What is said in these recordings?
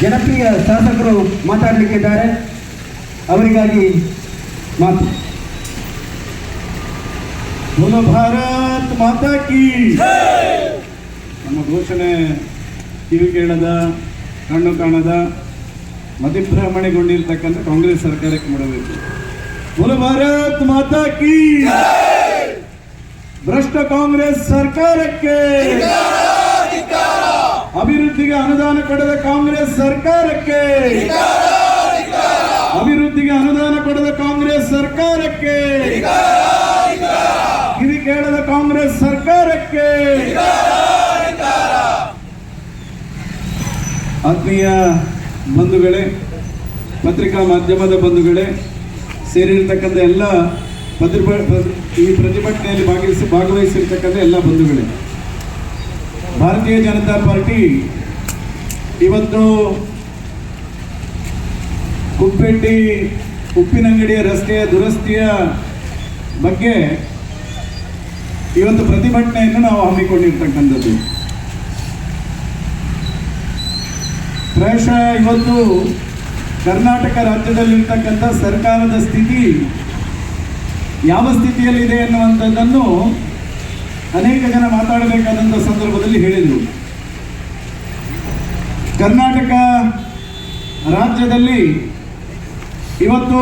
ಜನಪ್ರಿಯ ಶಾಸಕರು ಮಾತಾಡಲಿಕ್ಕಿದ್ದಾರೆ ಅವರಿಗಾಗಿ ಮಾತು. ಭಾರತ್ ಮಾತಾ ಕಿ ನಮ್ಮ ಘೋಷಣೆ ಕಿವಿ ಕೇಳದ ಕಣ್ಣು ಕಾಣದ ಮತಿಭ್ರಮಣೆಗೊಂಡಿರ್ತಕ್ಕಂಥ ಕಾಂಗ್ರೆಸ್ ಸರ್ಕಾರಕ್ಕೆ ಮಾಡಬೇಕು ಬೋಲೋ ಭಾರತ್ ಮಾತಾ ಕಿ ಭ್ರಷ್ಟ ಕಾಂಗ್ರೆಸ್ ಸರ್ಕಾರಕ್ಕೆ ಅಭಿವೃದ್ಧಿಗೆ ಅನುದಾನ ಕೊಡದ ಕಾಂಗ್ರೆಸ್ ಸರ್ಕಾರಕ್ಕೆ. ಅಭಿವೃದ್ಧಿಗೆ ಅನುದಾನ ಕೊಡದ ಕಾಂಗ್ರೆಸ್ ಸರ್ಕಾರಕ್ಕೆ. ಇದು ಕೇಳದ ಕಾಂಗ್ರೆಸ್ ಸರ್ಕಾರಕ್ಕೆ. ಆತ್ಮೀಯ ಬಂಧುಗಳೇ, ಪತ್ರಿಕಾ ಮಾಧ್ಯಮದ ಬಂಧುಗಳೇ, ಸೇರಿರ್ತಕ್ಕಂಥ ಎಲ್ಲ ಪ್ರತಿಭಟನೆಯಲ್ಲಿ ಭಾಗವಹಿಸಿ ಭಾಗವಹಿಸಿರ್ತಕ್ಕಂಥ ಎಲ್ಲ ಬಂಧುಗಳೇ. ಭಾರತೀಯ ಜನತಾ ಪಾರ್ಟಿ ಇವತ್ತು ಕುಪ್ಪೆಟ್ಟಿ ಉಪ್ಪಿನಂಗಡಿಯ ರಸ್ತೆಯ ದುರಸ್ತಿಯ ಬಗ್ಗೆ ಇವತ್ತು ಪ್ರತಿಭಟನೆಯನ್ನು ನಾವು ಹಮ್ಮಿಕೊಂಡಿರ್ತಕ್ಕಂಥದ್ದು. ಪ್ರಾಯಶಃ ಇವತ್ತು ಕರ್ನಾಟಕ ರಾಜ್ಯದಲ್ಲಿರ್ತಕ್ಕಂಥ ಸರ್ಕಾರದ ಸ್ಥಿತಿ ಯಾವ ಸ್ಥಿತಿಯಲ್ಲಿದೆ ಎನ್ನುವಂಥದ್ದನ್ನು ಅನೇಕ ಜನ ಮಾತಾಡಬೇಕಾದಂಥ ಸಂದರ್ಭದಲ್ಲಿ ಹೇಳಿದರು. ಕರ್ನಾಟಕ ರಾಜ್ಯದಲ್ಲಿ ಇವತ್ತು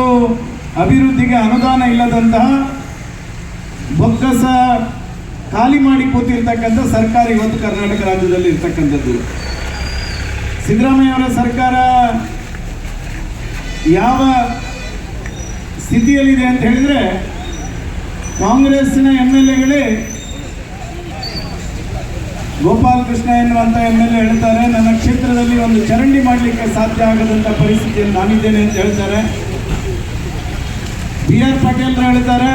ಅಭಿವೃದ್ಧಿಗೆ ಅನುದಾನ ಇಲ್ಲದಂತಹ ಬೊಕ್ಕಸ ಖಾಲಿ ಮಾಡಿ ಕೂತಿರ್ತಕ್ಕಂಥ ಸರ್ಕಾರ ಇವತ್ತು ಕರ್ನಾಟಕ ರಾಜ್ಯದಲ್ಲಿ ಇರ್ತಕ್ಕಂಥದ್ದು. ಸಿದ್ದರಾಮಯ್ಯ ಅವರ ಸರ್ಕಾರ ಯಾವ ಸ್ಥಿತಿಯಲ್ಲಿದೆ ಅಂತ ಹೇಳಿದ್ರೆ ಕಾಂಗ್ರೆಸ್ನ ಎಂ ಎಲ್ ಎಗಳೇ ಗೋಪಾಲ್ ಕೃಷ್ಣ ಎನ್ನುವಂತ ಎಂ ಎಲ್ ಎ ಹೇಳ್ತಾರೆ, ನನ್ನ ಕ್ಷೇತ್ರದಲ್ಲಿ ಒಂದು ಚರಂಡಿ ಮಾಡಲಿಕ್ಕೆ ಸಾಧ್ಯ ಆಗದಂತ ಪರಿಸ್ಥಿತಿಯಲ್ಲಿ ನಾನಿದ್ದೇನೆ ಅಂತ ಹೇಳ್ತಾರೆ. ಬಿ ಆರ್ ಪಟೇಲ್ ಹೇಳ್ತಾರೆ,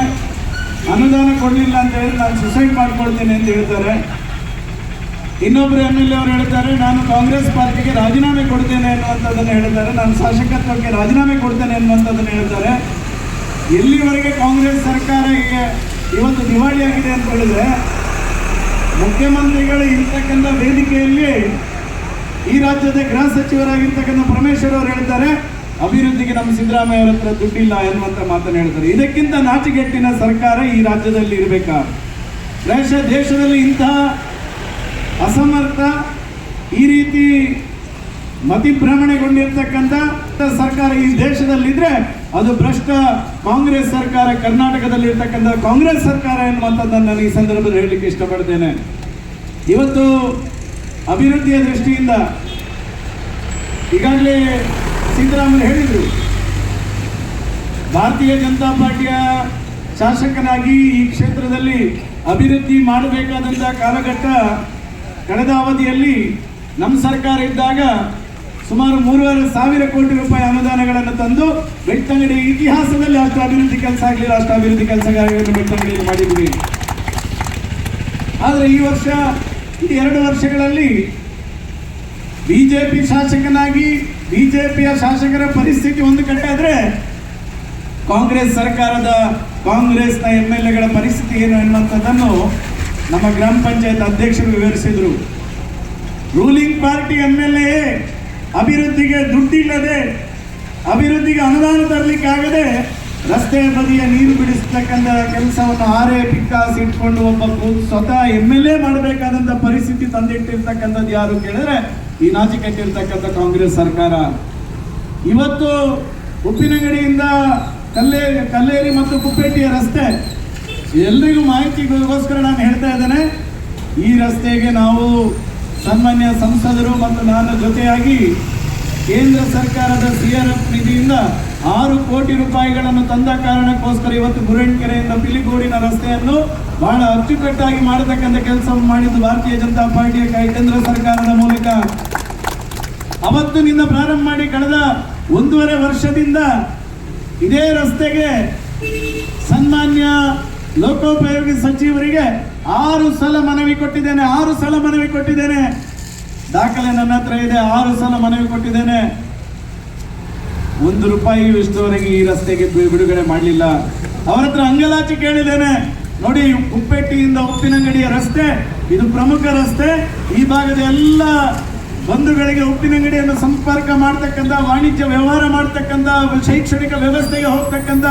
ಅನುದಾನ ಕೊಡಲಿಲ್ಲ ಅಂತ ಹೇಳಿ ನಾನು ಸುಸೈಡ್ ಮಾಡ್ಕೊಳ್ತೇನೆ ಅಂತ ಹೇಳ್ತಾರೆ. ಇನ್ನೊಬ್ಬರು ಎಂ ಎಲ್ ಎ ಅವರು ಹೇಳ್ತಾರೆ, ನಾನು ಕಾಂಗ್ರೆಸ್ ಪಾರ್ಟಿಗೆ ರಾಜೀನಾಮೆ ಕೊಡ್ತೇನೆ ಅನ್ನುವಂಥದ್ದನ್ನು ಹೇಳ್ತಾರೆ. ನಾನು ಶಾಸಕತ್ವಕ್ಕೆ ರಾಜೀನಾಮೆ ಕೊಡ್ತೇನೆ ಅನ್ನುವಂಥದ್ದನ್ನು ಹೇಳ್ತಾರೆ. ಎಲ್ಲಿವರೆಗೆ ಕಾಂಗ್ರೆಸ್ ಸರ್ಕಾರ ಇವತ್ತು ದಿವಾಳಿಯಾಗಿದೆ ಅಂತ ಹೇಳಿದ್ರೆ ಮುಖ್ಯಮಂತ್ರಿಗಳು ಇರ್ತಕ್ಕಂಥ ವೇದಿಕೆಯಲ್ಲಿ ಈ ರಾಜ್ಯದ ಗೃಹ ಸಚಿವರಾಗಿರ್ತಕ್ಕಂಥ ಪರಮೇಶ್ವರ್ ಅವರು ಹೇಳ್ತಾರೆ, ಅಭಿವೃದ್ಧಿಗೆ ನಮ್ಮ ಸಿದ್ದರಾಮಯ್ಯ ಅವರ ಹತ್ರ ದುಡ್ಡಿಲ್ಲ ಎನ್ನುವಂತ ಮಾತನ್ನು ಹೇಳ್ತಾರೆ. ಇದಕ್ಕಿಂತ ನಾಚಿಗೆಟ್ಟಿನ ಸರ್ಕಾರ ಈ ರಾಜ್ಯದಲ್ಲಿ ಇರಬೇಕಾ? ಬಹುಶಃ ದೇಶದಲ್ಲಿ ಇಂತಹ ಅಸಮರ್ಥ, ಈ ರೀತಿ ಮತಿಭ್ರಮಣೆಗೊಂಡಿರ್ತಕ್ಕಂಥ ಸರ್ಕಾರ ಈ ದೇಶದಲ್ಲಿದ್ರೆ ಅದು ಭ್ರಷ್ಟ ಕಾಂಗ್ರೆಸ್ ಸರ್ಕಾರ ಕರ್ನಾಟಕದಲ್ಲಿ ಇರ್ತಕ್ಕಂಥ ಕಾಂಗ್ರೆಸ್ ಸರ್ಕಾರ ಎನ್ನುವಂಥದ್ದನ್ನು ನಾನು ಈ ಸಂದರ್ಭದಲ್ಲಿ ಹೇಳಲಿಕ್ಕೆ ಇಷ್ಟಪಡ್ತೇನೆ. ಇವತ್ತು ಅಭಿವೃದ್ಧಿಯ ದೃಷ್ಟಿಯಿಂದ ಈಗಾಗಲೇ ಸಿದ್ದರಾಮಯ್ಯ ಹೇಳಿದರು, ಭಾರತೀಯ ಜನತಾ ಪಾರ್ಟಿಯ ಶಾಸಕನಾಗಿ ಈ ಕ್ಷೇತ್ರದಲ್ಲಿ ಅಭಿವೃದ್ಧಿ ಮಾಡಬೇಕಾದಂಥ ಕಾಲಘಟ್ಟ, ಕಳೆದ ಅವಧಿಯಲ್ಲಿ ನಮ್ಮ ಸರ್ಕಾರ ಇದ್ದಾಗ ಸುಮಾರು ಮೂರುವರೆ ಸಾವಿರ ಕೋಟಿ ರೂಪಾಯಿ ಅನುದಾನಗಳನ್ನು ತಂದು ಬೆಳ್ತಂಗಡಿ ಇತಿಹಾಸದಲ್ಲಿ ಅಷ್ಟು ಅಭಿವೃದ್ಧಿ ಕೆಲಸ ಆಗಲಿಲ್ಲ ಅಷ್ಟು ಅಭಿವೃದ್ಧಿ ಕೆಲಸಗಳನ್ನು ಬೆಳ್ತಂಗಡಿಯಲ್ಲಿ ಮಾಡಿದ್ವಿ. ಆದರೆ ಈ ವರ್ಷ, ಈ ಎರಡು ವರ್ಷಗಳಲ್ಲಿ ಬಿಜೆಪಿ ಶಾಸಕನಾಗಿ ಬಿಜೆಪಿಯ ಶಾಸಕರ ಪರಿಸ್ಥಿತಿ ಒಂದು ಕಡೆ ಆದರೆ ಕಾಂಗ್ರೆಸ್ ಸರ್ಕಾರದ ಕಾಂಗ್ರೆಸ್ನ ಎಂ ಎಲ್ ಎಗಳ ಪರಿಸ್ಥಿತಿ ಏನು ಎನ್ನುವಂಥದ್ದನ್ನು ನಮ್ಮ ಗ್ರಾಮ ಪಂಚಾಯತ್ ಅಧ್ಯಕ್ಷರು ವಿವರಿಸಿದರು. Ruling party M L A. ಅಭಿವೃದ್ಧಿಗೆ ದುಡ್ಡಿಲ್ಲದೆ ಅಭಿವೃದ್ಧಿಗೆ ಅನುದಾನ ತರಲಿಕ್ಕೆ ಆಗದೆ ರಸ್ತೆ ಬದಿಯ ನೀರು ಬಿಡಿಸ್ತಕ್ಕಂಥ ಕೆಲಸವನ್ನು ಆರೆ ಪಿಕ್ಕಾಸ್ ಇಟ್ಕೊಂಡು ಒಬ್ಬ ಸ್ವತಃ ಎಂ ಎಲ್ ಎ ಮಾಡಬೇಕಾದಂಥ ಪರಿಸ್ಥಿತಿ ತಂದಿಟ್ಟಿರ್ತಕ್ಕಂಥದ್ದು ಯಾರು ಕೇಳಿದ್ರೆ ಈ ನಾಚಿಕೆಟ್ಟಿರ್ತಕ್ಕಂಥ ಕಾಂಗ್ರೆಸ್ ಸರ್ಕಾರ. ಇವತ್ತು ಉಪ್ಪಿನಂಗಡಿಯಿಂದ ಕಲ್ಲೇ ಕಲ್ಲೇರಿ ಮತ್ತು ಕುಪ್ಪೇಟಿಯ ರಸ್ತೆ. ಎಲ್ರಿಗೂ ಮಾಹಿತಿಗೋಸ್ಕರ ನಾನು ಹೇಳ್ತಾ ಇದ್ದೇನೆ. ಈ ರಸ್ತೆಗೆ ನಾವು ಸನ್ಮಾನ್ಯ ಸಂಸದರು ಮತ್ತು ನಾನು ಜೊತೆಯಾಗಿ ಕೇಂದ್ರ ಸರ್ಕಾರದ ಸಿ ಆರ್ ಎಫ್ ನಿಧಿಯಿಂದ ಆರು ಕೋಟಿ ರೂಪಾಯಿಗಳನ್ನು ತಂದ ಕಾರಣಕ್ಕೋಸ್ಕರ ಇವತ್ತು ಗುರೆಂಕೆರೆಯಿಂದ ಪಿಲಿಗೋಡಿನ ರಸ್ತೆಯನ್ನು ಬಹಳ ಅಚ್ಚುಕಟ್ಟಾಗಿ ಮಾಡತಕ್ಕಂಥ ಕೆಲಸವನ್ನು ಮಾಡಿದ್ದು ಭಾರತೀಯ ಜನತಾ ಪಾರ್ಟಿಯ ಕೇಂದ್ರ ಸರ್ಕಾರದ ಮೂಲಕ. ಅವತ್ತಿನಿಂದ ಪ್ರಾರಂಭ ಮಾಡಿ ಕಳೆದ ಒಂದೂವರೆ ವರ್ಷದಿಂದ ಇದೇ ರಸ್ತೆಗೆ ಸನ್ಮಾನ್ಯ ಲೋಕೋಪಯೋಗಿ ಸಚಿವರಿಗೆ ಆರು ಸಲ ಮನವಿ ಕೊಟ್ಟಿದ್ದೇನೆ, ಆರು ಸಲ ಮನವಿ ಕೊಟ್ಟಿದ್ದೇನೆ. ದಾಖಲೆ ನನ್ನ ಹತ್ರ ಇದೆ, ಆರು ಸಲ ಮನವಿ ಕೊಟ್ಟಿದ್ದೇನೆ. ಒಂದು ರೂಪಾಯಿ ಇಷ್ಟವರೆಗೆ ಈ ರಸ್ತೆಗೆ ಬಿಡುಗಡೆ ಮಾಡಲಿಲ್ಲ. ಅವರ ಹತ್ರ ಅಂಗಲಾಚಿ ಕೇಳಿದ್ದೇನೆ. ನೋಡಿ ಕುಪ್ಪೆಟ್ಟಿಯಿಂದ ಉಪ್ಪಿನಂಗಡಿಯ ರಸ್ತೆ, ಇದು ಪ್ರಮುಖ ರಸ್ತೆ. ಈ ಭಾಗದ ಎಲ್ಲ ಬಂಧುಗಳಿಗೆ ಉಪ್ಪಿನಂಗಡಿಯನ್ನು ಸಂಪರ್ಕ ಮಾಡ್ತಕ್ಕಂಥ, ವಾಣಿಜ್ಯ ವ್ಯವಹಾರ ಮಾಡ್ತಕ್ಕಂಥ, ಶೈಕ್ಷಣಿಕ ವ್ಯವಸ್ಥೆಗೆ ಹೋಗ್ತಕ್ಕಂಥ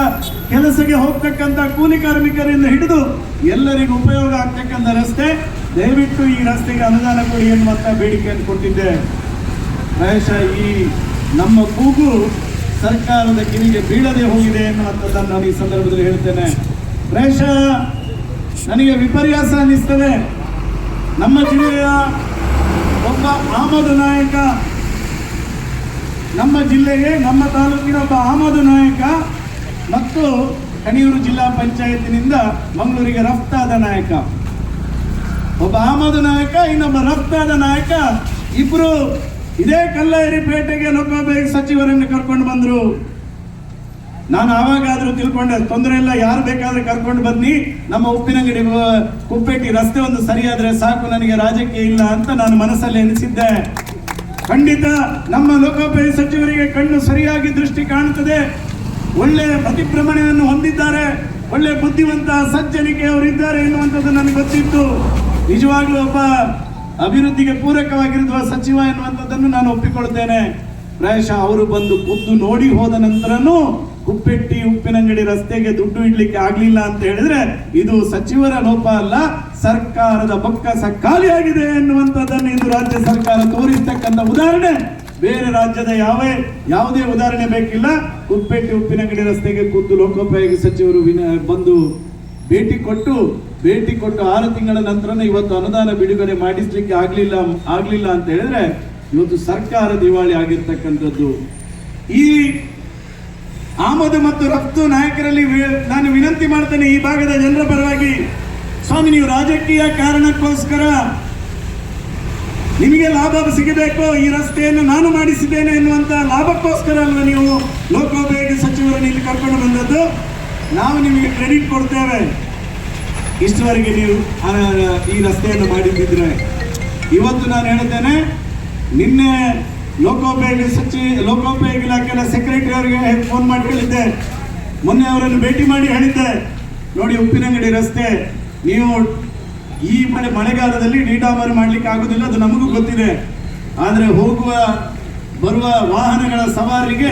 ಕೆಲಸಕ್ಕೆ ಹೋಗ್ತಕ್ಕಂಥ ಕೂಲಿ ಕಾರ್ಮಿಕರಿಂದ ಹಿಡಿದು ಎಲ್ಲರಿಗೂ ಉಪಯೋಗ ಆಗ್ತಕ್ಕಂಥ ರಸ್ತೆ, ದಯವಿಟ್ಟು ಈ ರಸ್ತೆಗೆ ಅನುದಾನ ಕೊಡಿ ಎನ್ನುವಂಥ ಬೇಡಿಕೆಯನ್ನು ಕೊಟ್ಟಿದ್ದೆ. ಪ್ರಾಯಶಃ ಈ ನಮ್ಮ ಕೂಗು ಸರ್ಕಾರದ ಕಿವಿಗೆ ಬೀಳದೆ ಹೋಗಿದೆ ಎನ್ನುವಂಥದ್ದನ್ನು ನಾನು ಈ ಸಂದರ್ಭದಲ್ಲಿ ಹೇಳ್ತೇನೆ. ಪ್ರಾಯಶಃ ನನಗೆ ವಿಪರ್ಯಾಸ ಅನ್ನಿಸ್ತದೆ. ನಮ್ಮ ಜಿಲ್ಲೆಯ ಒಬ್ಬ ಆಮದು ನಾಯಕ, ನಮ್ಮ ಜಿಲ್ಲೆಗೆ, ನಮ್ಮ ತಾಲೂಕಿನ ಒಬ್ಬ ಆಮದು ನಾಯಕ ಮತ್ತು ಕಣಿಯೂರು ಜಿಲ್ಲಾ ಪಂಚಾಯತಿನಿಂದ ಮಂಗಳೂರಿಗೆ ರಫ್ತಾದ ನಾಯಕ. ಒಬ್ಬ ಆಮದು ನಾಯಕ, ಇನ್ನೊಬ್ಬ ರಫ್ತಾದ ನಾಯಕ. ಇಬ್ರು ಇದೇ ಕಲ್ಲೈರಿಪೇಟೆಗೆ ಲೋಕೋಪಯೋಗಿ ಸಚಿವರನ್ನು ಕರ್ಕೊಂಡು ಬಂದ್ರು. ನಾನು ಆವಾಗಾದರೂ ತಿಳ್ಕೊಂಡೆ, ತೊಂದರೆ ಇಲ್ಲ, ಯಾರು ಬೇಕಾದ್ರೆ ಕರ್ಕೊಂಡು ಬನ್ನಿ. ನಮ್ಮ ಉಪ್ಪಿನಂಗಡಿ ಕುಪ್ಪೆಟ್ಟಿ ರಸ್ತೆ ಒಂದು ಸರಿಯಾದ್ರೆ ಸಾಕು, ನನಗೆ ರಾಜಕೀಯ ಇಲ್ಲ ಅಂತ ನಾನು ಮನಸ್ಸಲ್ಲಿ ಎನಿಸಿದ್ದೆ. ಖಂಡಿತ ನಮ್ಮ ಲೋಕೋಪಯೋಗಿ ಸಚಿವರಿಗೆ ಕಣ್ಣು ಸರಿಯಾಗಿ ದೃಷ್ಟಿ ಕಾಣುತ್ತದೆ. ಒಳ್ಳೆ ಪ್ರತಿಭ್ರಮಣೆಯನ್ನು ಹೊಂದಿದ್ದಾರೆ. ಒಳ್ಳೆ ಬುದ್ಧಿವಂತ ಸಜ್ಜನಿಕೆ ಅವರಿದ್ದಾರೆ ಎನ್ನುವಂಥದ್ದು ನನಗೆ ಗೊತ್ತಿತ್ತು. ನಿಜವಾಗ್ಲೂ ಒಬ್ಬ ಅಭಿವೃದ್ಧಿಗೆ ಪೂರಕವಾಗಿರುವ ಸಚಿವ ಎನ್ನುವಂಥದ್ದನ್ನು ನಾನು ಒಪ್ಪಿಕೊಳ್ತೇನೆ ಪ್ರಾಯಶಃ ಅವರು ಬಂದು ಖುದ್ದು ನೋಡಿ ಹೋದ ನಂತರನೂ ಉಪ್ಪೆಟ್ಟಿ ಉಪ್ಪಿನಂಗಡಿ ರಸ್ತೆಗೆ ದುಡ್ಡು ಇಡ್ಲಿಕ್ಕೆ ಆಗ್ಲಿಲ್ಲ ಅಂತ ಹೇಳಿದ್ರೆ ಇದು ಸಚಿವರ ಲೋಪ ಅಲ್ಲ, ಸರ್ಕಾರದ ಬೊಕ್ಕಸ ಖಾಲಿಯಾಗಿದೆ ಎನ್ನುವಂಥದ್ದನ್ನು ಇದು ರಾಜ್ಯ ಸರ್ಕಾರ ತೋರಿಸ್ತಕ್ಕಂಥ ಉದಾಹರಣೆ. ಬೇರೆ ರಾಜ್ಯದ ಯಾವ, ಯಾವುದೇ ಉದಾಹರಣೆ ಬೇಕಿಲ್ಲ ಕುಪ್ಪೆಟ್ಟಿ ಉಪ್ಪಿನಂಗಡಿ ರಸ್ತೆಗೆ ಖುದ್ದು ಲೋಕೋಪಯೋಗಿ ಸಚಿವರು ಬಂದು ಭೇಟಿ ಕೊಟ್ಟು ಭೇಟಿ ಕೊಟ್ಟು ಆರು ತಿಂಗಳ ನಂತರನೇ ಇವತ್ತು ಅನುದಾನ ಬಿಡುಗಡೆ ಮಾಡಿಸ್ಲಿಕ್ಕೆ ಆಗ್ಲಿಲ್ಲ ಆಗ್ಲಿಲ್ಲ ಅಂತ ಹೇಳಿದ್ರೆ ಇವತ್ತು ಸರ್ಕಾರ ದಿವಾಳಿ ಆಗಿರ್ತಕ್ಕಂಥದ್ದು. ಈ ಆಮದು ಮತ್ತು ರಫ್ತು ನಾಯಕರಲ್ಲಿ ನಾನು ವಿನಂತಿ ಮಾಡ್ತೇನೆ ಈ ಭಾಗದ ಜನರ ಪರವಾಗಿ. ಸ್ವಾಮಿ, ನೀವು ರಾಜಕೀಯ ಕಾರಣಕ್ಕೋಸ್ಕರ ನಿಮಗೆ ಲಾಭ ಸಿಗಬೇಕು, ಈ ರಸ್ತೆಯನ್ನು ನಾನು ಮಾಡಿಸಿದ್ದೇನೆ ಎನ್ನುವಂಥ ಲಾಭಕ್ಕೋಸ್ಕರ ಅಲ್ವ ನೀವು ಲೋಕೋಪಯೋಗಿ ಸಚಿವರನ್ನು ಇಲ್ಲಿ ಕರ್ಕೊಂಡು ಬಂದದ್ದು? ನಾವು ನಿಮಗೆ ಕ್ರೆಡಿಟ್ ಕೊಡ್ತೇವೆ. ಇಷ್ಟವರೆಗೆ ನೀವು ಈ ರಸ್ತೆಯನ್ನು ಮಾಡಿದ್ದಿದ್ರೆ. ಇವತ್ತು ನಾನು ಹೇಳುತ್ತೇನೆ, ನಿನ್ನೆ ಲೋಕೋಪಯೋಗಿ ಸಚಿವ ಲೋಕೋಪಯೋಗಿ ಇಲಾಖೆಯ ಸೆಕ್ರೆಟರಿ ಅವರಿಗೆ ಫೋನ್ ಮಾಡಿ ಹೇಳಿದ್ದೆ. ಮೊನ್ನೆ ಅವರನ್ನು ಭೇಟಿ ಮಾಡಿ ಹೇಳಿದ್ದೆ. ನೋಡಿ, ಉಪ್ಪಿನಂಗಡಿ ರಸ್ತೆ, ನೀವು ಈ ಮಳೆ ಮಳೆಗಾಲದಲ್ಲಿ ಡೀಡಾಮರ್ ಮಾಡ್ಲಿಕ್ಕೆ ಆಗುದಿಲ್ಲ, ಅದು ನಮಗೂ ಗೊತ್ತಿದೆ. ಆದರೆ ಹೋಗುವ, ಬರುವ ವಾಹನಗಳ ಸವಾರಿಗೆ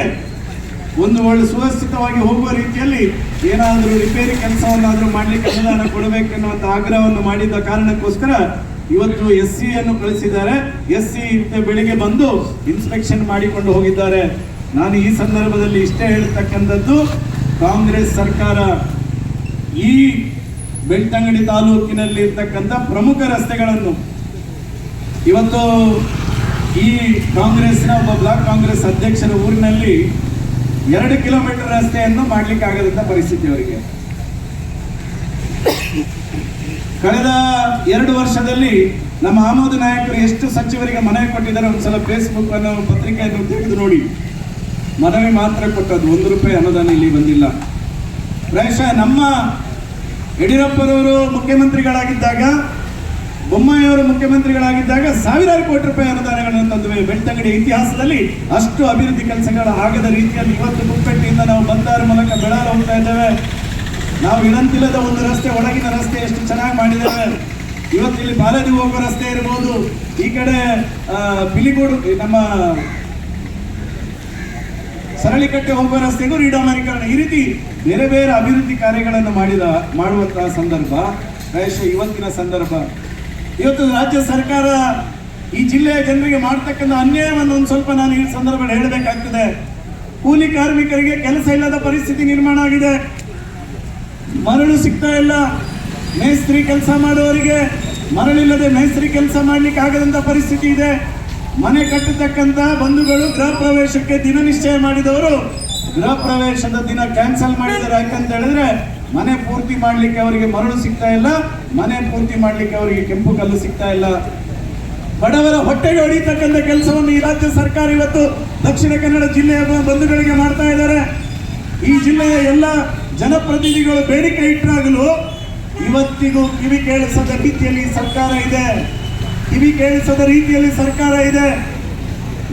ಒಂದು ಒಳ್ಳೆ ಸುವ್ಯವಸ್ಥಿತವಾಗಿ ಹೋಗುವ ರೀತಿಯಲ್ಲಿ ಏನಾದರೂ ರಿಪೇರಿ ಕೆಲಸವನ್ನಾದರೂ ಮಾಡಲಿಕ್ಕೆ ಅನುದಾನ ಕೊಡಬೇಕೆನ್ನುವಂಥ ಆಗ್ರಹವನ್ನು ಮಾಡಿದ ಕಾರಣಕ್ಕೋಸ್ಕರ ಇವತ್ತು ಎಸ್ ಸಿ ಅನ್ನು ಕಳಿಸಿದ್ದಾರೆ. ಎಸ್ ಸಿ ಬೆಳಿಗ್ಗೆ ಬಂದು ಇನ್ಸ್ಪೆಕ್ಷನ್ ಮಾಡಿಕೊಂಡು ಹೋಗಿದ್ದಾರೆ. ನಾನು ಈ ಸಂದರ್ಭದಲ್ಲಿ ಇಷ್ಟೇ ಹೇಳ್ತಕ್ಕಂಥದ್ದು, ಕಾಂಗ್ರೆಸ್ ಸರ್ಕಾರ ಈ ಬೆಳ್ತಂಗಡಿ ತಾಲೂಕಿನಲ್ಲಿ ಇರ್ತಕ್ಕಂಥ ಪ್ರಮುಖ ರಸ್ತೆಗಳನ್ನು ಇವತ್ತು ಈ ಕಾಂಗ್ರೆಸ್ನ ಒಬ್ಬ ಬ್ಲಾಕ್ ಕಾಂಗ್ರೆಸ್ ಅಧ್ಯಕ್ಷರ ಊರಿನಲ್ಲಿ ಎರಡು ಕಿಲೋಮೀಟರ್ ರಸ್ತೆಯನ್ನು ಮಾಡ್ಲಿಕ್ಕೆ ಆಗದಂತ ಪರಿಸ್ಥಿತಿ ಅವರಿಗೆ. ಕಳೆದ ಎರಡು ವರ್ಷದಲ್ಲಿ ನಮ್ಮ ಆಮೋದು ನಾಯಕರು ಎಷ್ಟು ಸಚಿವರಿಗೆ ಮನವಿ ಕೊಟ್ಟಿದ್ದಾರೆ ಒಂದ್ಸಲ ಫೇಸ್ಬುಕ್ ಅನ್ನು ಪತ್ರಿಕೆಯನ್ನು ತೆಗೆದು ನೋಡಿ. ಮನವಿ ಮಾತ್ರ ಕೊಟ್ಟದ್ದು ಒಂದು ರೂಪಾಯಿ ಅನುದಾನ ಇಲ್ಲಿ ಬಂದಿಲ್ಲ. ಪ್ರಾಯಶಃ ನಮ್ಮ ಯಡಿಯೂರಪ್ಪರವರು ಮುಖ್ಯಮಂತ್ರಿಗಳಾಗಿದ್ದಾಗ, ಬೊಮ್ಮಾಯಿಯವರು ಮುಖ್ಯಮಂತ್ರಿಗಳಾಗಿದ್ದಾಗ ಸಾವಿರಾರು ಕೋಟಿ ರೂಪಾಯಿ ಅನುದಾನಗಳನ್ನು ತಂದುವೆ. ಬೆಳ್ತಂಗಡಿ ಇತಿಹಾಸದಲ್ಲಿ ಅಷ್ಟು ಅಭಿವೃದ್ಧಿ ಕೆಲಸಗಳು ಆಗದ ರೀತಿಯಲ್ಲಿ ಇವತ್ತು ಕುಪ್ಪೆಟ್ಟಿಯಿಂದ ನಾವು ಬಂದಾರ ಮೂಲಕ ಬೆಳಾರ ಹೋಗ್ತಾ ಇದ್ದೇವೆ. ನಾವು ಇಳಂತಿಲ್ಲದ ಒಂದು ರಸ್ತೆ, ಒಳಗಿನ ರಸ್ತೆ ಎಷ್ಟು ಚೆನ್ನಾಗಿ ಮಾಡಿದ್ದೇವೆ. ಇವತ್ತು ಇಲ್ಲಿ ಬಾಲದಿ ಹೋಗೋ ರಸ್ತೆ ಇರ್ಬೋದು. ಈ ಕಡೆ ಬಿಲಿಗೋಡು, ನಮ್ಮ ಸರಳಿಕಟ್ಟೆ ಹೋಗುವ ರಸ್ತೆಗೂ ರೀಡಾಮರೀಕರಣ ಈ ರೀತಿ ಬೇರೆ ಬೇರೆ ಅಭಿವೃದ್ಧಿ ಕಾರ್ಯಗಳನ್ನು ಮಾಡಿದ, ಮಾಡುವಂತಹ ಸಂದರ್ಭ ಪ್ರಾಯಶಃ ಇವತ್ತಿನ ಸಂದರ್ಭ. ಇವತ್ತು ರಾಜ್ಯ ಸರ್ಕಾರ ಈ ಜಿಲ್ಲೆಯ ಜನರಿಗೆ ಮಾಡ್ತಕ್ಕಂಥ ಅನ್ಯಾಯವನ್ನು ಒಂದು ಸ್ವಲ್ಪ ನಾನು ಈ ಸಂದರ್ಭದಲ್ಲಿ ಹೇಳಬೇಕಾಗ್ತದೆ. ಕೂಲಿ ಕಾರ್ಮಿಕರಿಗೆ ಕೆಲಸ ಇಲ್ಲದ ಪರಿಸ್ಥಿತಿ ನಿರ್ಮಾಣ ಆಗಿದೆ. ಮರಳು ಸಿಗ್ತಾ ಇಲ್ಲ. ಮೇಸ್ತ್ರಿ ಕೆಲಸ ಮಾಡುವವರಿಗೆ ಮರಳಿಲ್ಲದೆ ಮೇಸ್ತ್ರಿ ಕೆಲಸ ಮಾಡ್ಲಿಕ್ಕೆ ಆಗದಂತ ಪರಿಸ್ಥಿತಿ ಇದೆ. ಮನೆ ಕಟ್ಟತಕ್ಕಂತ ಬಂಧುಗಳು ಗೃಹ ಪ್ರವೇಶಕ್ಕೆ ದಿನ ನಿಶ್ಚಯ ಮಾಡಿದವರು, ಗೃಹ ಪ್ರವೇಶದ ದಿನ ಕ್ಯಾನ್ಸಲ್ ಮಾಡಿದ್ದಾರೆ ಯಾಕಂತ ಹೇಳಿದ್ರೆ, ಮನೆ ಪೂರ್ತಿ ಮಾಡ್ಲಿಕ್ಕೆ ಅವರಿಗೆ ಮರಳು ಸಿಗ್ತಾ ಇಲ್ಲ, ಮನೆ ಪೂರ್ತಿ ಮಾಡ್ಲಿಕ್ಕೆ ಅವರಿಗೆ ಕೆಂಪು ಕಲ್ಲು ಸಿಗ್ತಾ ಇಲ್ಲ. ಬಡವರ ಹೊಟ್ಟೆಗೆ ಹೊಡಿತಕ್ಕಂಥ ಕೆಲಸವನ್ನು ಈ ರಾಜ್ಯ ಸರ್ಕಾರ ಇವತ್ತು ದಕ್ಷಿಣ ಕನ್ನಡ ಜಿಲ್ಲೆಯ ಬಂಧುಗಳಿಗೆ ಮಾಡ್ತಾ ಇದ್ದಾರೆ. ಈ ಜಿಲ್ಲೆಯ ಎಲ್ಲ ಜನಪ್ರತಿನಿಧಿಗಳು ಬೇಡಿಕೆ ಇಟ್ಟರಾಗಲೂ ಇವತ್ತಿಗೂ ಕಿವಿ ಕೇಳಿಸದ ರೀತಿಯಲ್ಲಿ ಸರ್ಕಾರ ಇದೆ. ಕಿವಿ ಕೇಳಿಸದ ರೀತಿಯಲ್ಲಿ ಸರ್ಕಾರ ಇದೆ.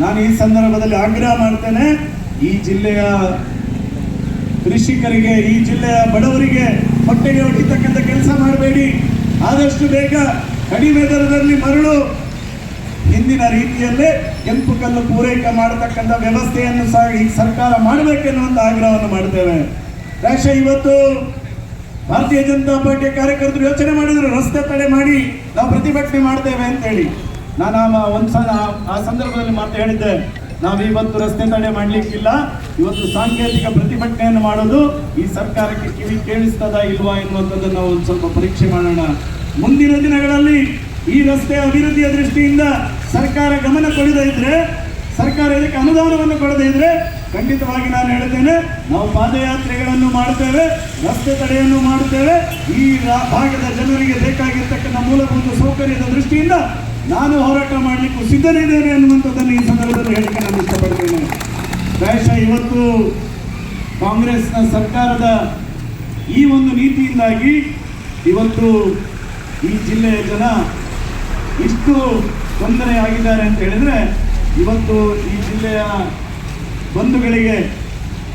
ನಾನು ಈ ಸಂದರ್ಭದಲ್ಲಿ ಆಗ್ರಹ ಮಾಡ್ತೇನೆ, ಈ ಜಿಲ್ಲೆಯ ಕೃಷಿಕರಿಗೆ, ಈ ಜಿಲ್ಲೆಯ ಬಡವರಿಗೆ ಹೊಟ್ಟೆಗೆ ಹೊಡಿತಕ್ಕಂಥ ಕೆಲಸ ಮಾಡಬೇಡಿ. ಆದಷ್ಟು ಬೇಗ ಕಡಿಮೆ ದರದಲ್ಲಿ ಮರಳು ಹಿಂದಿನ ರೀತಿಯಲ್ಲೇ ಕೆಂಪು ಕಲ್ಲು ಪೂರೈಕೆ ಮಾಡತಕ್ಕಂಥ ವ್ಯವಸ್ಥೆಯನ್ನು ಸಹ ಈ ಸರ್ಕಾರ ಮಾಡಬೇಕೆನ್ನುವಂಥ ಆಗ್ರಹವನ್ನು ಮಾಡ್ತೇವೆ. ರಾಷ್ಟ್ರ ಇವತ್ತು ಭಾರತೀಯ ಜನತಾ ಪಾರ್ಟಿಯ ಕಾರ್ಯಕರ್ತರು ಯೋಚನೆ ಮಾಡಿದ್ರು, ರಸ್ತೆ ತಡೆ ಮಾಡಿ ನಾವು ಪ್ರತಿಭಟನೆ ಮಾಡ್ತೇವೆ ಅಂತ ಹೇಳಿ. ನಾನು ಆ ಒಂದ್ಸಲ ಆ- ಆ ಸಂದರ್ಭದಲ್ಲಿ ಮಾತು ಹೇಳಿದ್ದೆ, ನಾವು ಇವತ್ತು ರಸ್ತೆ ತಡೆ ಮಾಡ್ಲಿಕ್ಕಿಲ್ಲ, ಇವತ್ತು ಸಾಂಕೇತಿಕ ಪ್ರತಿಭಟನೆಯನ್ನು ಮಾಡೋದು ಈ ಸರ್ಕಾರಕ್ಕೆ ಕಿವಿ ಕೇಳಿಸ್ತದ ಇಲ್ವಾ ಎನ್ನುವಂಥದ್ದನ್ನು ನಾವು ಒಂದು ಸ್ವಲ್ಪ ಪರೀಕ್ಷೆ ಮಾಡೋಣ. ಮುಂದಿನ ದಿನಗಳಲ್ಲಿ ಈ ರಸ್ತೆ ಅಭಿವೃದ್ಧಿಯ ದೃಷ್ಟಿಯಿಂದ ಸರ್ಕಾರ ಗಮನ ಕೊಡದೇ ಇದ್ರೆ, ಸರ್ಕಾರ ಇದಕ್ಕೆ ಅನುದಾನವನ್ನು ಕೊಡದೇ ಇದ್ರೆ ಖಂಡಿತವಾಗಿ ನಾನು ಹೇಳ್ತೇನೆ ನಾವು ಪಾದಯಾತ್ರೆಗಳನ್ನು ಮಾಡ್ತೇವೆ ರಸ್ತೆ ತಡೆಯನ್ನು ಮಾಡ್ತೇವೆ ಈ ಭಾಗದ ಜನರಿಗೆ ಬೇಕಾಗಿರ್ತಕ್ಕಂಥ ಮೂಲಭೂತ ಸೌಕರ್ಯದ ದೃಷ್ಟಿಯಿಂದ ನಾನು ಹೋರಾಟ ಮಾಡಲಿಕ್ಕೂ ಸಿದ್ಧನಿದ್ದೇನೆ ಅನ್ನುವಂಥದ್ದನ್ನು ಈ ಸಂದರ್ಭದಲ್ಲಿ ಹೇಳಿಕೆ ನಾನು ಇಷ್ಟಪಡ್ತೇನೆ. ಬಹುಶಃ ಇವತ್ತು ಕಾಂಗ್ರೆಸ್ನ ಸರ್ಕಾರದ ಈ ಒಂದು ನೀತಿಯಿಂದಾಗಿ ಇವತ್ತು ಈ ಜಿಲ್ಲೆಯ ಜನ ಇಷ್ಟು ತೊಂದರೆ ಆಗಿದ್ದಾರೆ ಅಂತ ಹೇಳಿದರೆ, ಇವತ್ತು ಈ ಜಿಲ್ಲೆಯ ಬಂಧುಗಳಿಗೆ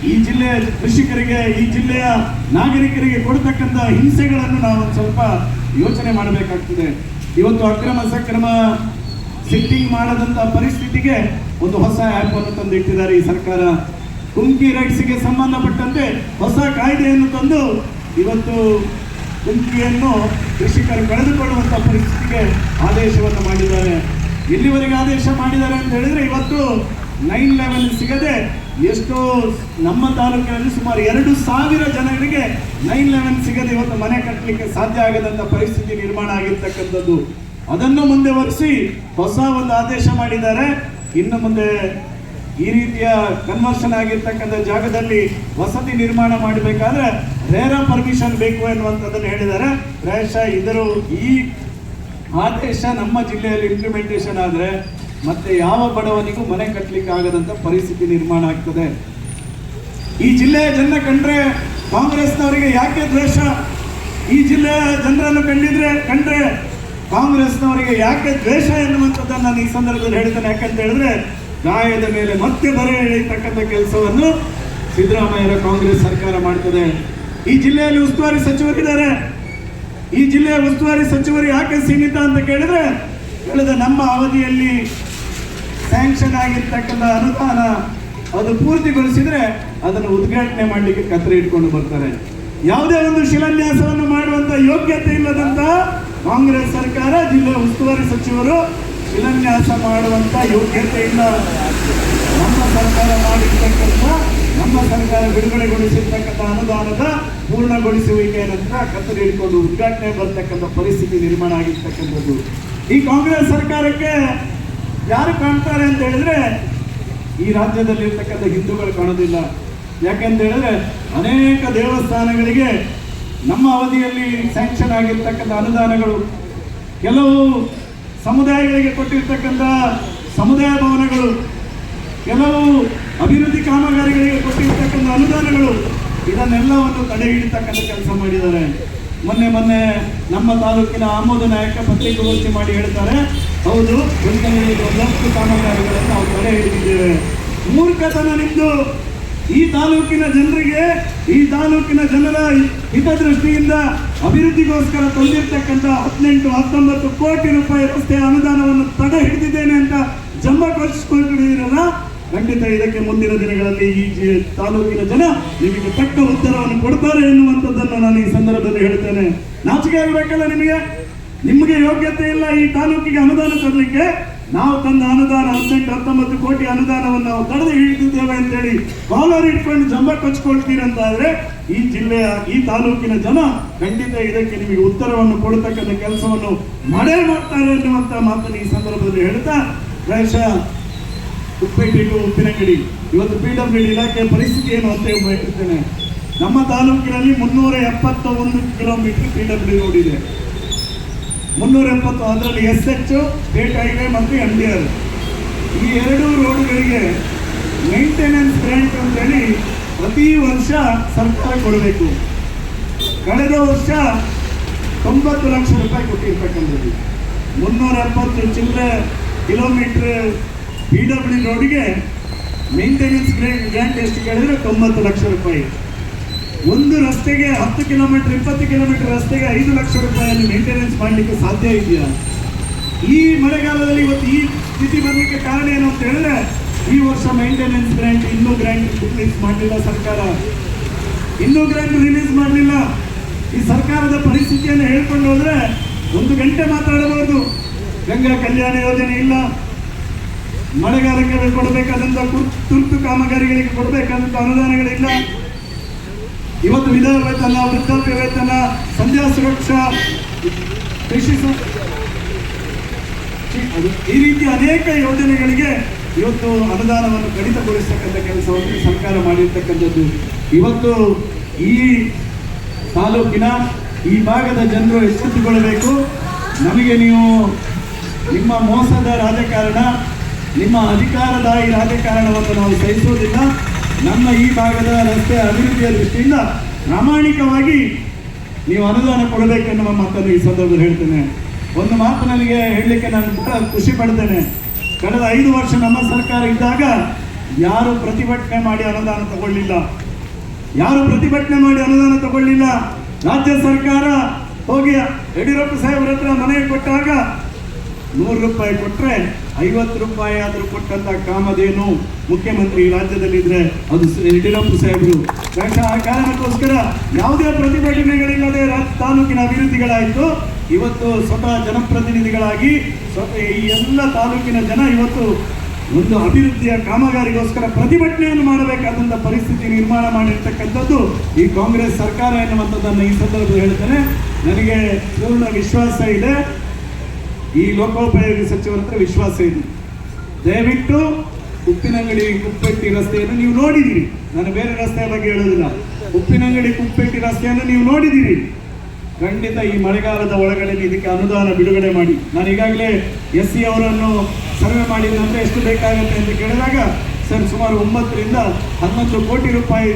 ಈ ಜಿಲ್ಲೆಯ ಕೃಷಿಕರಿಗೆ, ಈ ಜಿಲ್ಲೆಯ ನಾಗರಿಕರಿಗೆ ಕೊಡ್ತಕ್ಕಂಥ ಹಿಂಸೆಗಳನ್ನು ನಾವು ಸ್ವಲ್ಪ ಯೋಚನೆ ಮಾಡಬೇಕಾಗ್ತದೆ. ಇವತ್ತು ಅಕ್ರಮ ಸಕ್ರಮ ಸಿಟ್ಟಿಂಗ್ ಮಾಡದಂತ ಪರಿಸ್ಥಿತಿಗೆ ಒಂದು ಹೊಸ ಆ್ಯಪ್ ಅನ್ನು ತಂದಿಟ್ಟಿದ್ದಾರೆ ಈ ಸರ್ಕಾರ. ಕುಮ್ಕಿ ರೈಟ್ಸ್ಗೆ ಸಂಬಂಧಪಟ್ಟಂತೆ ಹೊಸ ಕಾಯ್ದೆಯನ್ನು ತಂದು ಇವತ್ತು ಕುಂಕಿಯನ್ನು ಕೃಷಿಕರು ಕಳೆದುಕೊಳ್ಳುವಂಥ ಪರಿಸ್ಥಿತಿಗೆ ಆದೇಶವನ್ನು ಮಾಡಿದ್ದಾರೆ. ಎಲ್ಲಿವರೆಗೆ ಆದೇಶ ಮಾಡಿದ್ದಾರೆ ಅಂತ ಹೇಳಿದ್ರೆ ಇವತ್ತು ನೈನ್ ಲೆವೆಲ್ ಸಿಗದೆ ಎಷ್ಟೋ ನಮ್ಮ ತಾಲೂಕಿನಲ್ಲಿ ಸುಮಾರು ಎರಡು ಸಾವಿರ ಜನಗಳಿಗೆ ನೈನ್ ಲೆವೆನ್ ಸಿಗದೆ ಇವತ್ತು ಮನೆ ಕಟ್ಟಲಿಕ್ಕೆ ಸಾಧ್ಯ ಆಗದಂತ ಪರಿಸ್ಥಿತಿ ನಿರ್ಮಾಣ ಆಗಿರ್ತಕ್ಕಂಥದ್ದು. ಅದನ್ನು ಮುಂದೆ ಒರೆಸಿ ಹೊಸ ಒಂದು ಆದೇಶ ಮಾಡಿದ್ದಾರೆ. ಇನ್ನು ಮುಂದೆ ಈ ರೀತಿಯ ಕನ್ವರ್ಷನ್ ಆಗಿರ್ತಕ್ಕಂಥ ಜಾಗದಲ್ಲಿ ವಸತಿ ನಿರ್ಮಾಣ ಮಾಡಬೇಕಾದ್ರೆ ರೇರ ಪರ್ಮಿಷನ್ ಬೇಕು ಎನ್ನುವಂಥದ್ದನ್ನು ಹೇಳಿದ್ದಾರೆ. ಪ್ರಾಯಶಃ ಇದರ ಈ ಆದೇಶ ನಮ್ಮ ಜಿಲ್ಲೆಯಲ್ಲಿ ಇಂಪ್ಲಿಮೆಂಟೇಷನ್ ಆದರೆ ಮತ್ತೆ ಯಾವ ಬಡವನಿಗೂ ಮನೆ ಕಟ್ಟಲಿಕ್ಕೆ ಆಗದಂತ ಪರಿಸ್ಥಿತಿ ನಿರ್ಮಾಣ ಆಗ್ತದೆ. ಈ ಜಿಲ್ಲೆಯ ಜನ ಕಂಡ್ರೆ ಕಾಂಗ್ರೆಸ್ನವರಿಗೆ ಯಾಕೆ ದ್ವೇಷ? ಈ ಜಿಲ್ಲೆಯ ಜನರನ್ನು ಕಂಡಿದ್ರೆ ಕಂಡ್ರೆ ಕಾಂಗ್ರೆಸ್ನವರಿಗೆ ಯಾಕೆ ದ್ವೇಷ ಎನ್ನುವಂಥದ್ದನ್ನು ನಾನು ಈ ಸಂದರ್ಭದಲ್ಲಿ ಹೇಳ್ತೇನೆ. ಯಾಕಂತ ಹೇಳಿದ್ರೆ ಗಾಯದ ಮೇಲೆ ಮತ್ತೆ ಬರೆ ಎಳೆಯತಕ್ಕಂಥ ಕೆಲಸವನ್ನು ಸಿದ್ದರಾಮಯ್ಯರ ಕಾಂಗ್ರೆಸ್ ಸರ್ಕಾರ ಮಾಡ್ತದೆ. ಈ ಜಿಲ್ಲೆಯಲ್ಲಿ ಉಸ್ತುವಾರಿ ಸಚಿವರಿದ್ದಾರೆ ಈ ಜಿಲ್ಲೆಯ ಉಸ್ತುವಾರಿ ಸಚಿವರು ಯಾಕೆ ಸೀಮಿತ ಅಂತ ಕೇಳಿದ್ರೆ ಕಳೆದ ನಮ್ಮ ಅವಧಿಯಲ್ಲಿ ಸ್ಯಾಂಕ್ಷನ್ ಆಗಿರ್ತಕ್ಕಂಥ ಅನುದಾನ ಅದು ಪೂರ್ತಿಗೊಳಿಸಿದ್ರೆ ಅದನ್ನು ಉದ್ಘಾಟನೆ ಮಾಡಲಿಕ್ಕೆ ಕತ್ತರಿ ಇಟ್ಕೊಂಡು ಬರ್ತಾರೆ. ಯಾವುದೇ ಒಂದು ಶಿಲಾನ್ಯಾಸವನ್ನು ಮಾಡುವಂತ ಯೋಗ್ಯತೆ ಇಲ್ಲದಂತ ಕಾಂಗ್ರೆಸ್ ಸರ್ಕಾರ, ಜಿಲ್ಲಾ ಉಸ್ತುವಾರಿ ಸಚಿವರು ಶಿಲಾನ್ಯಾಸ ಮಾಡುವಂತ ಯೋಗ್ಯತೆ ಇಲ್ಲ. ನಮ್ಮ ಸರ್ಕಾರ ಮಾಡಿರ್ತಕ್ಕಂಥ, ನಮ್ಮ ಸರ್ಕಾರ ಬಿಡುಗಡೆಗೊಳಿಸಿರ್ತಕ್ಕಂಥ ಅನುದಾನದ ಪೂರ್ಣಗೊಳಿಸುವಿಕೆ ನಂತರ ಕತ್ತರಿ ಹಿಡ್ಕೊಂಡು ಉದ್ಘಾಟನೆ ಬರ್ತಕ್ಕಂಥ ಪರಿಸ್ಥಿತಿ ನಿರ್ಮಾಣ ಆಗಿರ್ತಕ್ಕಂಥದ್ದು. ಈ ಕಾಂಗ್ರೆಸ್ ಸರ್ಕಾರಕ್ಕೆ ಯಾರು ಕಾಣ್ತಾರೆ ಅಂತ ಹೇಳಿದ್ರೆ ಈ ರಾಜ್ಯದಲ್ಲಿ ಇರ್ತಕ್ಕಂಥ ಹಿಂದೂಗಳು ಕಾಣೋದಿಲ್ಲ. ಯಾಕೆಂತ ಹೇಳಿದ್ರೆ ಅನೇಕ ದೇವಸ್ಥಾನಗಳಿಗೆ ನಮ್ಮ ಅವಧಿಯಲ್ಲಿ ಸ್ಯಾಂಕ್ಷನ್ ಆಗಿರ್ತಕ್ಕಂಥ ಅನುದಾನಗಳು, ಕೆಲವು ಸಮುದಾಯಗಳಿಗೆ ಕೊಟ್ಟಿರ್ತಕ್ಕಂಥ ಸಮುದಾಯ ಭವನಗಳು, ಕೆಲವು ಅಭಿವೃದ್ಧಿ ಕಾಮಗಾರಿಗಳಿಗೆ ಕೊಟ್ಟಿರ್ತಕ್ಕಂಥ ಅನುದಾನಗಳು, ಇದನ್ನೆಲ್ಲವನ್ನು ತಡೆ ಹಿಡಿತಕ್ಕಂಥ ಕೆಲಸ ಮಾಡಿದ್ದಾರೆ. ಮೊನ್ನೆ ಮೊನ್ನೆ ನಮ್ಮ ತಾಲೂಕಿನ ಆಮೋದ ನಾಯಕ ಪತ್ರಿಕಾಗೋಷ್ಠಿ ಮಾಡಿ ಹೇಳ್ತಾರೆ ಹೌದು ಒಂದು ಒಂದಷ್ಟು ಕಾಮಗಾರಿಗಳನ್ನು ನಾವು ತಡೆ ಹಿಡಿದಿದ್ದೇವೆ ಮೂರ್ಖತನ ನಿಂತು ಈ ತಾಲೂಕಿನ ಜನರಿಗೆ, ಈ ತಾಲೂಕಿನ ಜನರ ಹಿತದೃಷ್ಟಿಯಿಂದ ಅಭಿವೃದ್ಧಿಗೋಸ್ಕರ ತಂದಿರ್ತಕ್ಕಂಥ ಹದಿನೆಂಟು, ಹತ್ತೊಂಬತ್ತು ಕೋಟಿ ರೂಪಾಯಿ ರಸ್ತೆ ಅನುದಾನವನ್ನು ತಡೆ ಹಿಡಿದಿದ್ದೇನೆ ಅಂತ ಜಂಬ ಕೊಚ್ಚಿಕೊಂಡಿರಲ್ಲ ಖಂಡಿತ ಇದಕ್ಕೆ ಮುಂದಿನ ದಿನಗಳಲ್ಲಿ ಈ ತಾಲೂಕಿನ ಜನ ನಿಮಗೆ ತಕ್ಕ ಉತ್ತರವನ್ನು ಕೊಡ್ತಾರೆ ಎನ್ನುವಂಥದ್ದನ್ನು ನಾನು ಈ ಸಂದರ್ಭದಲ್ಲಿ ಹೇಳ್ತೇನೆ. ನಾಚಿಕೆ ಆಗಬೇಕಲ್ಲ ನಿಮಗೆ? ನಿಮಗೆ ಯೋಗ್ಯತೆ ಇಲ್ಲ ಈ ತಾಲೂಕಿಗೆ ಅನುದಾನ ತರಲಿಕ್ಕೆ, ನಾವು ತಂದ ಅನುದಾನ ಹದಿನೆಂಟು, ಹತ್ತೊಂಬತ್ತು ಕೋಟಿ ಅನುದಾನವನ್ನು ನಾವು ತಡೆದು ಹಿಡಿದಿದ್ದೇವೆ ಅಂತೇಳಿ ಕಾಲರ್ ಇಟ್ಕೊಂಡು ಜಂಬ ಕಚ್ಕೊಳ್ತೀರಂತಾದ್ರೆ ಈ ಜಿಲ್ಲೆಯ, ಈ ತಾಲೂಕಿನ ಜನ ಖಂಡಿತ ಇದಕ್ಕೆ ನಿಮಗೆ ಉತ್ತರವನ್ನು ಕೊಡತಕ್ಕಂಥ ಕೆಲಸವನ್ನು ಮಾಡೇ ಮಾಡ್ತಾರೆ ಅನ್ನುವಂಥ ಮಾತನ್ನು ಈ ಸಂದರ್ಭದಲ್ಲಿ ಹೇಳ್ತಾ ಪ್ರಾಯಶಃ ಉಪ್ಪೇಟೆ ಟು ಉಪ್ಪಿನಂಗಡಿ. ಇವತ್ತು ಪಿ ಡಬ್ಲ್ಯೂ ಇಲಾಖೆಯ ಪರಿಸ್ಥಿತಿ ಏನು ಅಂತ ಹೇಳ್ತೇನೆ. ನಮ್ಮ ತಾಲೂಕಿನಲ್ಲಿ ಮುನ್ನೂರ ಎಪ್ಪತ್ತ ಒಂದು ಕಿಲೋಮೀಟರ್ ಪಿ ಡಬ್ಲ್ಯೂ ರೋಡ್ ಇದೆ. ಮುನ್ನೂರ ಎಪ್ಪತ್ತು ಅದರಲ್ಲಿ ಎಸ್ ಎಚ್ ಸ್ಟೇಟ್ ಹೈವೇ ಮತ್ತು ಎಂ ಡಿ ಆರ್ ಈ ಎರಡೂ ರೋಡ್ಗಳಿಗೆ ಮೇಂಟೆನೆನ್ಸ್ ಗ್ರ್ಯಾಂಟ್ ಅಂತೇಳಿ ಪ್ರತಿ ವರ್ಷ ಸರ್ಕಾರ ಕೊಡಬೇಕು. ಕಳೆದ ವರ್ಷ ತೊಂಬತ್ತು ಲಕ್ಷ ರೂಪಾಯಿ ಕೊಟ್ಟಿರ್ತಕ್ಕಂಥದ್ದು. ಮುನ್ನೂರ ಎಪ್ಪತ್ತು ಚಿಲ್ಲರೆ ಕಿಲೋಮೀಟ್ರ್ ಪಿ ಡಬ್ಲ್ಯೂ ರೋಡ್ಗೆ ಮೇಂಟೆನೆನ್ಸ್ ಗ್ರ್ಯಾಂಟ್ ಎಷ್ಟು ಕೇಳಿದ್ರೆ ತೊಂಬತ್ತು ಲಕ್ಷ ರೂಪಾಯಿ. ಒಂದು ರಸ್ತೆಗೆ ಹತ್ತು ಕಿಲೋಮೀಟರ್, ಇಪ್ಪತ್ತು ಕಿಲೋಮೀಟರ್ ರಸ್ತೆಗೆ ಐದು ಲಕ್ಷ ರೂಪಾಯಿಯಲ್ಲಿ ಮೇಂಟೆನೆನ್ಸ್ ಮಾಡಲಿಕ್ಕೆ ಸಾಧ್ಯ ಇದೆಯಾ? ಈ ಮಳೆಗಾಲದಲ್ಲಿ ಇವತ್ತು ಈ ಸ್ಥಿತಿ ಬರಲಿಕ್ಕೆ ಕಾರಣ ಏನು ಅಂತ ಹೇಳಿದ್ರೆ, ಈ ವರ್ಷ ಮೇಂಟೆನೆನ್ಸ್ ಗ್ರ್ಯಾಂಟ್ ಇನ್ನೂ ಗ್ರ್ಯಾಂಟ್ ರಿಲೀಸ್ ಮಾಡಲಿಲ್ಲ ಸರ್ಕಾರ. ಇನ್ನೂ ಗ್ರ್ಯಾಂಟ್ ರಿಲೀಸ್ ಮಾಡಲಿಲ್ಲ. ಈ ಸರ್ಕಾರದ ಪರಿಸ್ಥಿತಿಯನ್ನು ಹೇಳ್ಕೊಂಡು ಹೋದ್ರೆ ಒಂದು ಗಂಟೆ ಮಾತಾಡಬಹುದು ಗಂಗಾ ಕಲ್ಯಾಣ ಯೋಜನೆ ಇಲ್ಲ. ಮಳೆಗಾಲಕ್ಕೆ ಕೊಡಬೇಕಾದಂಥ ತುರ್ತು ಕಾಮಗಾರಿಗಳಿಗೆ ಕೊಡಬೇಕಾದಂಥ ಅನುದಾನಗಳಿಲ್ಲ. ಇವತ್ತು ವಿಧಾನ ವೇತನ ವೃದ್ಧಾಪ್ಯ ವೇತನ, ಸಂಧ್ಯಾ ಸುರಕ್ಷಾ, ಕೃಷಿ ಈ ರೀತಿ ಅನೇಕ ಯೋಜನೆಗಳಿಗೆ ಇವತ್ತು ಅನುದಾನವನ್ನು ಕಡಿತಗೊಳಿಸ್ತಕ್ಕಂಥ ಕೆಲಸವನ್ನು ಸರ್ಕಾರ ಮಾಡಿರ್ತಕ್ಕಂಥದ್ದು. ಇವತ್ತು ಈ ತಾಲೂಕಿನ ಈ ಭಾಗದ ಜನರು ಎಚ್ಚೆತ್ತುಕೊಳ್ಳಬೇಕು ನಮಗೆ ನೀವು ನಿಮ್ಮ ಮೋಸದ ರಾಜಕಾರಣ, ನಿಮ್ಮ ಅಧಿಕಾರದಾಯಿ ರಾಜಕಾರಣವನ್ನು ನಾವು ಸಹಿಸುವುದಿಲ್ಲ ನಮ್ಮ ಈ ಭಾಗದ ರಸ್ತೆ ಅಭಿವೃದ್ಧಿಯ ದೃಷ್ಟಿಯಿಂದ ಪ್ರಾಮಾಣಿಕವಾಗಿ ನೀವು ಅನುದಾನ ಕೊಡಬೇಕೆನ್ನುವ ಮಾತನ್ನು ಈ ಸಂದರ್ಭದಲ್ಲಿ ಹೇಳ್ತೇನೆ. ಒಂದು ಮಾತು ನನಗೆ ಹೇಳಲಿಕ್ಕೆ ನಾನು ಬಹಳ ಖುಷಿ ಪಡ್ತೇನೆ. ಕಳೆದ ಐದು ವರ್ಷ ನಮ್ಮ ಸರ್ಕಾರ ಇದ್ದಾಗ ಯಾರು ಪ್ರತಿಭಟನೆ ಮಾಡಿ ಅನುದಾನ ತಗೊಳ್ಳಿಲ್ಲ. ಯಾರು ಪ್ರತಿಭಟನೆ ಮಾಡಿ ಅನುದಾನ ತಗೊಳ್ಳಿಲ್ಲ. ರಾಜ್ಯ ಸರ್ಕಾರ ಹೋಗಿ ಯಡಿಯೂರಪ್ಪ ಸಾಹೇಬ್ರ ಹತ್ರ ಮನೆಗೆ ಕೊಟ್ಟಾಗ ನೂರು ರೂಪಾಯಿ ಕೊಟ್ರೆ ಐವತ್ತು ರೂಪಾಯಿ ಆದರೂ ಕೊಟ್ಟಂತ ಕಾಮಧೇನು ಮುಖ್ಯಮಂತ್ರಿ ರಾಜ್ಯದಲ್ಲಿದ್ರೆ ಅದು ಯಡಿಯೂರಪ್ಪ ಸಾಹೇಬರು. ಆ ಕಾರಣಕ್ಕೋಸ್ಕರ ಯಾವುದೇ ಪ್ರತಿಭಟನೆಗಳಿಲ್ಲದೆ ತಾಲೂಕಿನ ಅಭಿವೃದ್ಧಿಗಳಾಯಿತು. ಇವತ್ತು ಸ್ವತಃ ಜನಪ್ರತಿನಿಧಿಗಳಾಗಿ ಈ ಎಲ್ಲ ತಾಲೂಕಿನ ಜನ ಇವತ್ತು ಒಂದು ಅಭಿವೃದ್ಧಿಯ ಕಾಮಗಾರಿಗೋಸ್ಕರ ಪ್ರತಿಭಟನೆಯನ್ನು ಮಾಡಬೇಕಾದಂಥ ಪರಿಸ್ಥಿತಿ ನಿರ್ಮಾಣ ಮಾಡಿರ್ತಕ್ಕಂಥದ್ದು ಈ ಕಾಂಗ್ರೆಸ್ ಸರ್ಕಾರ ಎನ್ನುವಂಥದ್ದನ್ನು ಈ ಸಂದರ್ಭದಲ್ಲಿ ಹೇಳ್ತೇನೆ. ನನಗೆ ಪೂರ್ಣ ವಿಶ್ವಾಸ ಇದೆ. ಈ ಲೋಕೋಪಯೋಗಿ ಸಚಿವರ ಹತ್ರ ವಿಶ್ವಾಸ ಇದೆ. ದಯವಿಟ್ಟು ಉಪ್ಪಿನಂಗಡಿ ಕುಪ್ಪೆಟ್ಟಿ ರಸ್ತೆಯನ್ನು ನೀವು ನೋಡಿದ್ದೀರಿ. ನಾನು ಬೇರೆ ರಸ್ತೆಯ ಬಗ್ಗೆ ಹೇಳೋದಿಲ್ಲ. ಉಪ್ಪಿನಂಗಡಿ ಕುಪ್ಪೆಟ್ಟಿ ರಸ್ತೆಯನ್ನು ನೀವು ನೋಡಿದ್ದೀರಿ. ಖಂಡಿತ ಈ ಮಳೆಗಾಲದ ಒಳಗಡೆ ಇದಕ್ಕೆ ಅನುದಾನ ಬಿಡುಗಡೆ ಮಾಡಿ. ನಾನು ಈಗಾಗಲೇ ಎಸ್ ಸಿ ಅವರನ್ನು ಸರ್ವೆ ಮಾಡಿದ ನಂತರ ಎಷ್ಟು ಬೇಕಾಗುತ್ತೆ ಅಂತ ಕೇಳಿದಾಗ ಸರ್, ಸುಮಾರು ಒಂಬತ್ತರಿಂದ ಹನ್ನೊಂದು ಕೋಟಿ ರೂಪಾಯಿ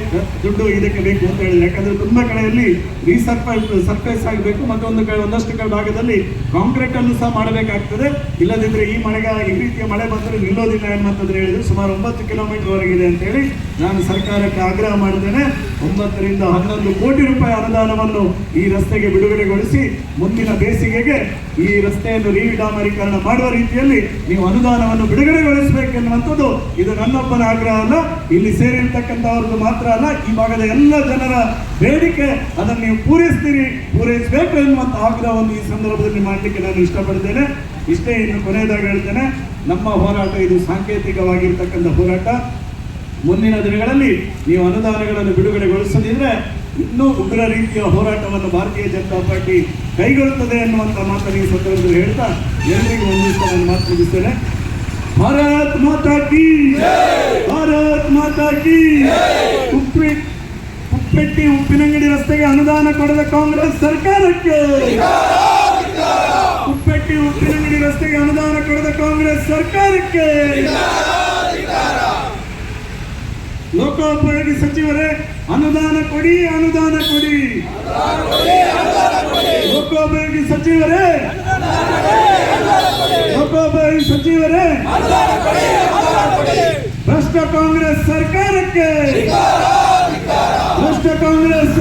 ದುಡ್ಡು ಇದಕ್ಕೆ ಬೇಕು ಅಂತ ಹೇಳಿದ್ರು. ಯಾಕಂದ್ರೆ ತುಂಬ ಕಡೆಯಲ್ಲಿ ರೀಸರ್ಫೈಸ್ ಸರ್ಫೇಸ್ ಆಗಬೇಕು ಮತ್ತು ಒಂದು ಕಡೆ ಒಂದಷ್ಟು ಕಡೆ ಭಾಗದಲ್ಲಿ ಕಾಂಕ್ರೀಟ್ ಅನ್ನು ಸಹ ಮಾಡಬೇಕಾಗ್ತದೆ. ಇಲ್ಲದಿದ್ರೆ ಈ ಮಳೆಗಾಲ ಈ ರೀತಿಯ ಮಳೆ ಬಂದರೆ ನಿಲ್ಲೋದಿಲ್ಲ ಏನಂತಂದ್ರೆ ಹೇಳಿದ್ರು. ಸುಮಾರು ಒಂಬತ್ತು ಕಿಲೋಮೀಟರ್ ವರೆಗಿದೆ ಅಂತ ಹೇಳಿ ನಾನು ಸರ್ಕಾರಕ್ಕೆ ಆಗ್ರಹ ಮಾಡಿದ್ದೇನೆ. ಒಂಬತ್ತರಿಂದ ಹನ್ನೊಂದು ಕೋಟಿ ರೂಪಾಯಿ ಅನುದಾನವನ್ನು ಈ ರಸ್ತೆಗೆ ಬಿಡುಗಡೆಗೊಳಿಸಿ ಮುಂದಿನ ಬೇಸಿಗೆಗೆ ಈ ರಸ್ತೆಯನ್ನು ರೀವಿಡಾಮರೀಕರಣ ಮಾಡುವ ರೀತಿಯಲ್ಲಿ ನೀವು ಅನುದಾನವನ್ನು ಬಿಡುಗಡೆಗೊಳಿಸಬೇಕೆನ್ನುವಂಥದ್ದು ಇದು ನನ್ನೊಬ್ಬನ ಆಗ್ರಹ ಅಲ್ಲ. ಇಲ್ಲಿ ಸೇರಿರ್ತಕ್ಕಂಥವ್ರದ್ದು ಮಾತ್ರ ಅಲ್ಲ. ಈ ಭಾಗದ ಎಲ್ಲ ಜನರ ಬೇಡಿಕೆ ಅದನ್ನು ನೀವು ಪೂರೈಸ್ತೀರಿ, ಪೂರೈಸಬೇಕು ಎನ್ನುವಂಥ ಆಗ್ರಹವನ್ನು ಈ ಸಂದರ್ಭದಲ್ಲಿ ಮಾಡಲಿಕ್ಕೆ ನಾನು ಇಷ್ಟಪಡ್ತೇನೆ. ಇಷ್ಟೇ ಇನ್ನು ಕೊನೆಯದಾಗಿ ಹೇಳ್ತೇನೆ, ನಮ್ಮ ಹೋರಾಟ ಇದು ಸಾಂಕೇತಿಕವಾಗಿರ್ತಕ್ಕಂಥ ಹೋರಾಟ. ಮುಂದಿನ ದಿನಗಳಲ್ಲಿ ನೀವು ಅನುದಾನಗಳನ್ನು ಬಿಡುಗಡೆಗೊಳಿಸದಿದ್ರೆ ಇನ್ನೂ ಉಗ್ರ ರೀತಿಯ ಹೋರಾಟವನ್ನು ಭಾರತೀಯ ಜನತಾ ಪಾರ್ಟಿ ಕೈಗೊಳ್ಳುತ್ತದೆ ಅನ್ನುವಂಥ ಮಾತನ್ನು ಈ ಸಂದರ್ಭದಲ್ಲಿ ಹೇಳ್ತಾ ಎಲ್ಲರಿಗೂ ಒಂದು ನಾನು ಮಾತು ಮುಗಿಸ್ತೇನೆ ಭಾರತ್ ಮಾತಾ ಕಿ ಭಾರತ್ ಮಾತಾ ಕಿ ಉಪ್ಪಿ ಉಪ್ಪೆಟ್ಟಿ ಉಪ್ಪಿನಂಗಡಿ ರಸ್ತೆಗೆ ಅನುದಾನ ಕೊಡದ ಕಾಂಗ್ರೆಸ್ ಸರ್ಕಾರಕ್ಕೆ ಉಪ್ಪೆಟ್ಟಿ ಉಪ್ಪಿನಂಗಡಿ ರಸ್ತೆಗೆ ಅನುದಾನ ಕೊಡದ ಕಾಂಗ್ರೆಸ್ ಸರ್ಕಾರಕ್ಕೆ ಲೋಕೋಪಯೋಗಿ ಸಚಿವರೇ ಅನುದಾನ ಕೊಡಿ ಅನುದಾನ ಕೊಡಿ. ಲೋಕೋಪಯೋಗಿ ಸಚಿವರೇ. ಲೋಕೋಪಯೋಗಿ ಸಚಿವರೇ. ಭ್ರಷ್ಟ ಕಾಂಗ್ರೆಸ್ ಸರ್ಕಾರಕ್ಕೆ. ಭ್ರಷ್ಟ ಕಾಂಗ್ರೆಸ್